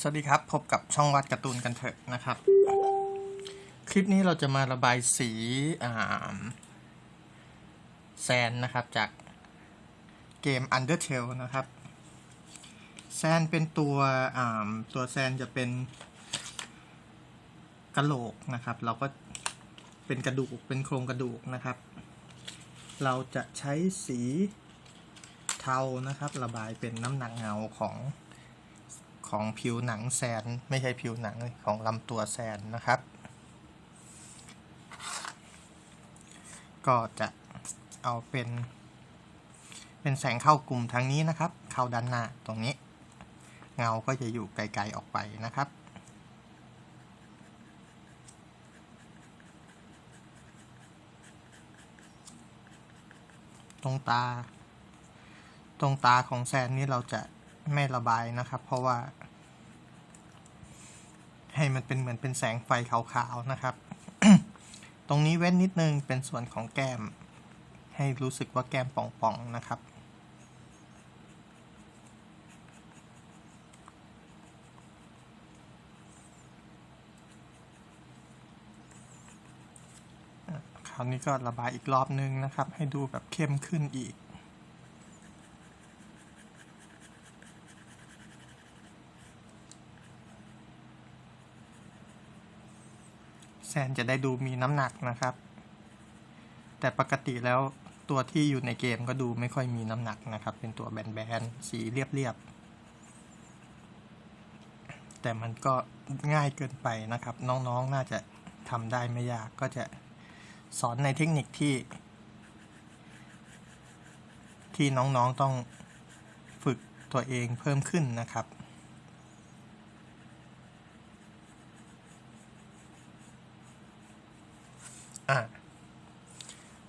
สวัสดีครับ พบกับช่องวัดการ์ตูนกันเถอะนะครับ คลิปนี้เราจะมาระบายสีแซนนะครับจากเกม Undertale นะครับ แซนเป็นตัวตัวแซนจะเป็นกระโหลกนะครับ เราก็เป็นกระดูกเป็นโครงกระดูกนะครับ เราจะใช้สีเทานะครับ ระบายเป็นน้ำหนักเงาของ ของผิวหนังแซน ไม่ใช่ผิวหนังของลำตัวแซนนะครับ ก็จะเอาเป็น เป็นแสงเข้ากลุ่มทางนี้นะครับ เข้าด้านหน้าตรงนี้ เงาก็จะอยู่ไกลๆออกไปนะครับตรงตา ตรงตาของแซนนี่เราจะ ไม่ระบายนะครับ เพราะว่า ให้มันเป็นเหมือนเป็นแสงไฟขาวๆนะครับ ตรงนี้เว้นนิดนึงเป็นส่วนของแก้ม ให้รู้สึกว่าแก้มป่องๆนะครับคราวนี้ก็ระบายอีกรอบนึงนะครับ ให้ดูแบบเข้มขึ้นอีก ซนจะได้ดูมีน้ำหนักนะครับ แต่ปกติแล้วตัวที่อยู่ในเกมก็ดูไม่ค่อยมีน้ำหนักนะครับ เป็นตัวแบนๆ สีเรียบๆ แต่มันก็ง่ายเกินไปนะครับ น้องๆน่าจะทำได้ไม่ยากก็จะสอนในเทคนิคที่ ที่น้องๆต้องฝึกตัวเองเพิ่มขึ้นนะครับ อะ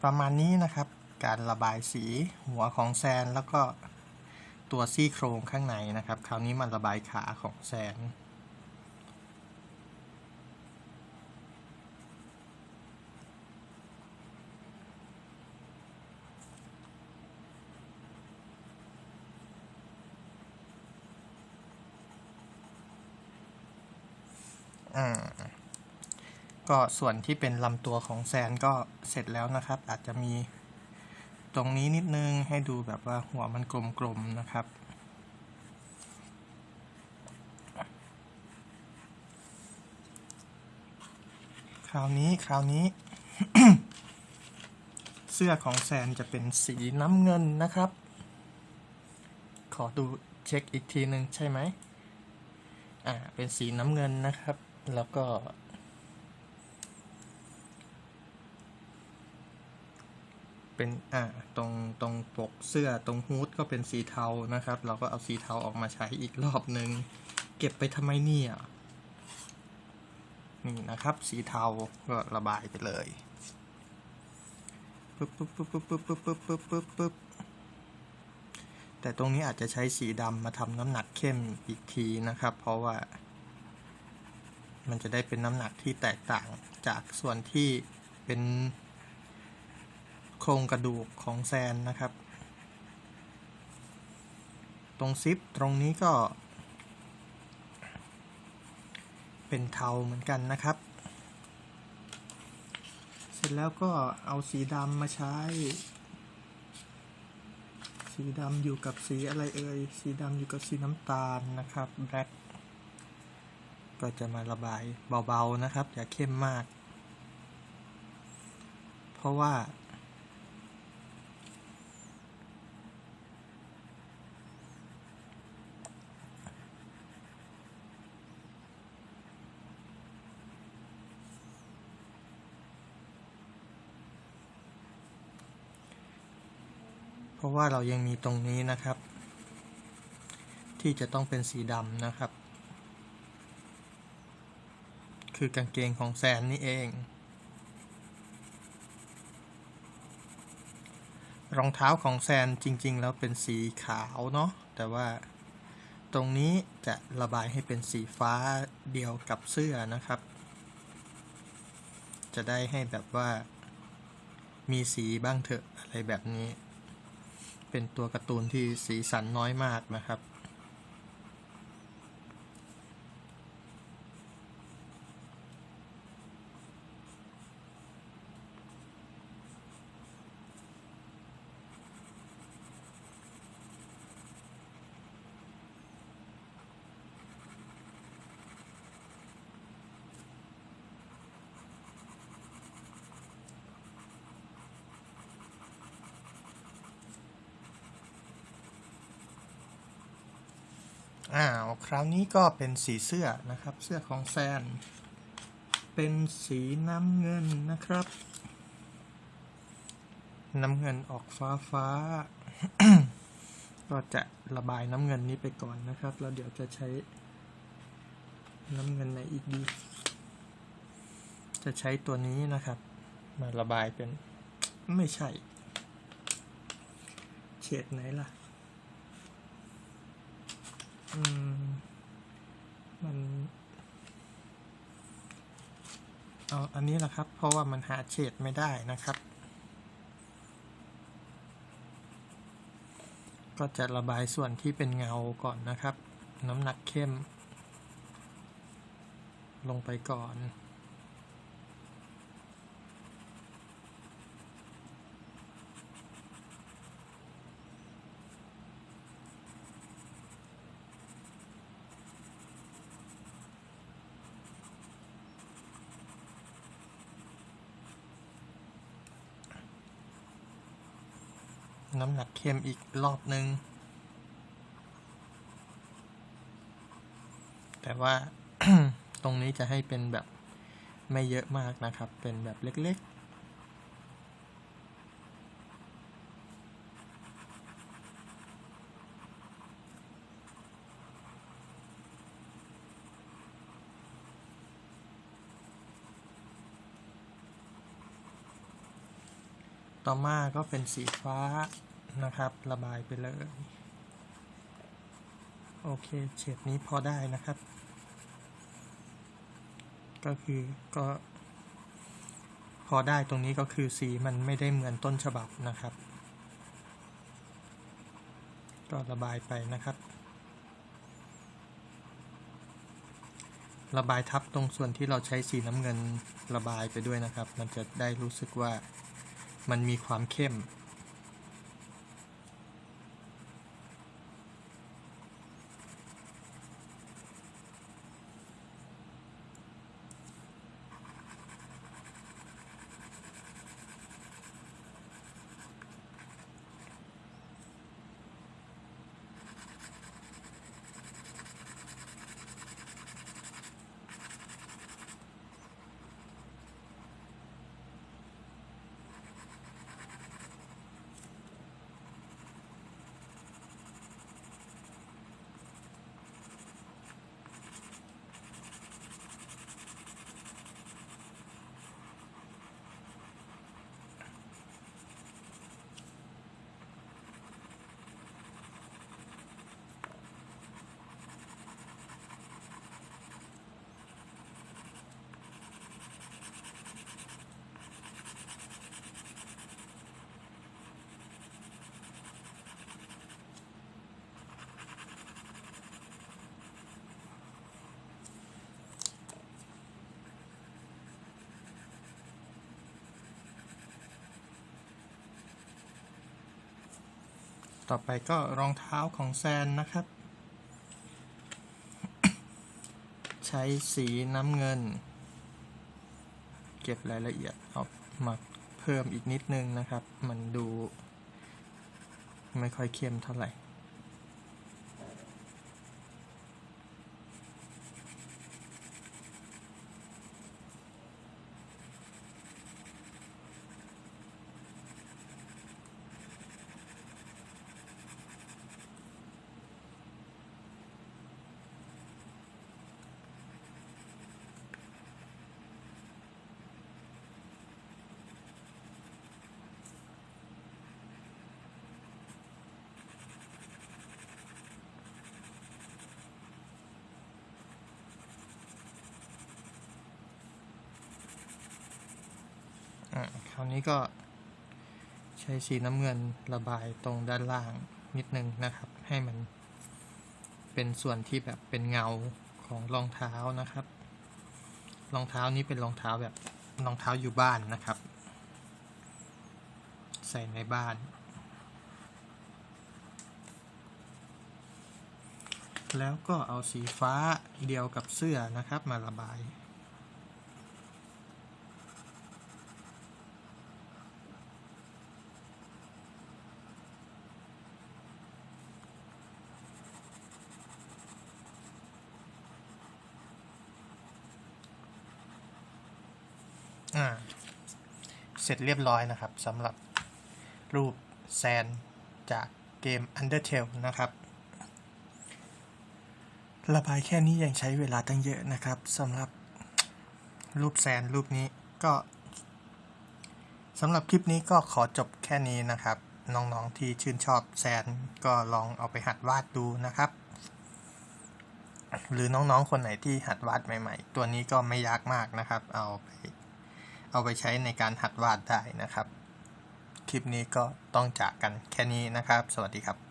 ประมาณนี้นะครับ การระบายสีหัวของแซนแล้วก็ตัวซี่โครงข้างในนะครับ คราวนี้มาระบายขาของแซนอ่า ก็ส่วนที่เป็นลำตัวของแซนก็เสร็จแล้วนะครับ อาจจะมีตรงนี้นิดนึงให้ดูแบบว่าหัวมันกลมๆนะครับ คราวนี้คราวนี้ เสื้อของแซนจะเป็นสีน้ำเงินนะครับ ขอดูเช็คอีกทีหนึ่งใช่ไหมอ่าเป็นสีน้ำเงินนะครับ แล้วก็ เป็นอ่าตรงตรงปกเสื้อตรงฮูดก็เป็นสีเทานะครับ เราก็เอาสีเทาออกมาใช้อีกรอบหนึ่งเก็บไปทำไมเนี่ยนี่นะครับ สีเทาก็ระบายไปเลยปึ๊บปึ๊บปึ๊บปึ๊บปึ๊บปึ๊บปึ๊บปึ๊บปึ๊บปึ๊บแต่ตรงนี้อาจจะใช้สีดำมาทำน้ำหนักเข้มอีกทีนะครับ เพราะว่า มันจะได้เป็นน้ำหนักที่แตกต่างจากส่วนที่เป็น โครงกระดูกของแซนนะครับ ตรงซิปตรงนี้ก็ เป็นเทาเหมือนกันนะครับ เสร็จแล้วก็เอาสีดำมาใช้ สีดำอยู่กับสีอะไรเอ่ย สีดำอยู่กับสีน้ำตาลนะครับแบล็คก็จะมาระบายเบาๆนะครับ อย่าเข้มมาก เพราะว่า ราะว่าเรายังมีตรงนี้นะครับ ที่จะต้องเป็นสีดำนะครับ คือกางเกงของแซนนี่เอง รองเท้าของแซนจริง ๆ แล้วเป็นสีขาวเนาะแต่ว่าตรงนี้จะระบายให้เป็นสีฟ้าเดียวกับเสื้อนะครับ จะได้ให้แบบว่ามีสีบ้างเถอะอะไรแบบนี้ เป็นตัวการ์ตูนที่สีสันน้อยมากนะครับ อ้าว คราวนี้ก็เป็นสีเสื้อนะครับ เสื้อของแซน เป็นสีน้ำเงินนะครับ น้ำเงินออกฟ้าฟ้า ก็จะระบายน้ำเงินนี้ไปก่อนนะครับ แล้วเดี๋ยวจะใช้น้ำเงินในอีกดี จะใช้ตัวนี้นะครับ มาระบายเป็นไม่ใช่ เฉดไหนล่ะ อืม มัน เอาอันนี้แหละครับ เพราะว่ามันหาเฉดไม่ได้นะครับ ก็จะระบายส่วนที่เป็นเงาก่อนนะครับ น้ำหนักเข้ม ลงไปก่อน น้ำหนักเข้มอีกรอบนึง แต่ว่าตรงนี้จะให้เป็นแบบไม่เยอะมากนะครับ เป็นแบบเล็กๆ ต่อมาก็เป็นสีฟ้านะครับ ระบายไปเลย โอเคเฉดนี้พอได้นะครับ ก็คือก็ พอได้ตรงนี้ก็คือสีมันไม่ได้เหมือนต้นฉบับนะครับ ก็ระบายไปนะครับ ระบายทับตรงส่วนที่เราใช้สีน้ำเงินระบายไปด้วยนะครับ มันจะได้รู้สึกว่า มันมีความเข้ม ต่อไปก็รองเท้าของแซนนะครับ ใช้สีน้ำเงิน เก็บรายละเอียดเอามาเพิ่มอีกนิดนึงนะครับ มันดู ไม่ค่อยเข้มเท่าไหร่ อะคราวนี้ก็ใช้สีน้ำเงินระบายตรงด้านล่างนิดนึงนะครับ ให้มันเป็นส่วนที่แบบเป็นเงาของรองเท้านะครับ รองเท้านี้เป็นรองเท้าแบบรองเท้าอยู่บ้านนะครับ ใส่ในบ้าน แล้วก็เอาสีฟ้าเดียวกับเสื้อนะครับมาระบาย อ่า เสร็จเรียบร้อยนะครับสำหรับรูปแซนจากเกม Undertale นะครับ ระบายแค่นี้ยังใช้เวลาตั้งเยอะนะครับสำหรับรูปแซนรูปนี้ก็สำหรับคลิปนี้ก็ขอจบแค่นี้นะครับ น้องๆที่ชื่นชอบแซนก็ลองเอาไปหัดวาดดูนะครับ หรือน้องๆคนไหนที่หัดวาดใหม่ ๆ ตัวนี้ก็ไม่ยากมากนะครับ เอาไป เอาไปใช้ในการหัดวาดได้นะครับ คลิปนี้ก็ต้องจากกันแค่นี้นะครับ สวัสดีครับ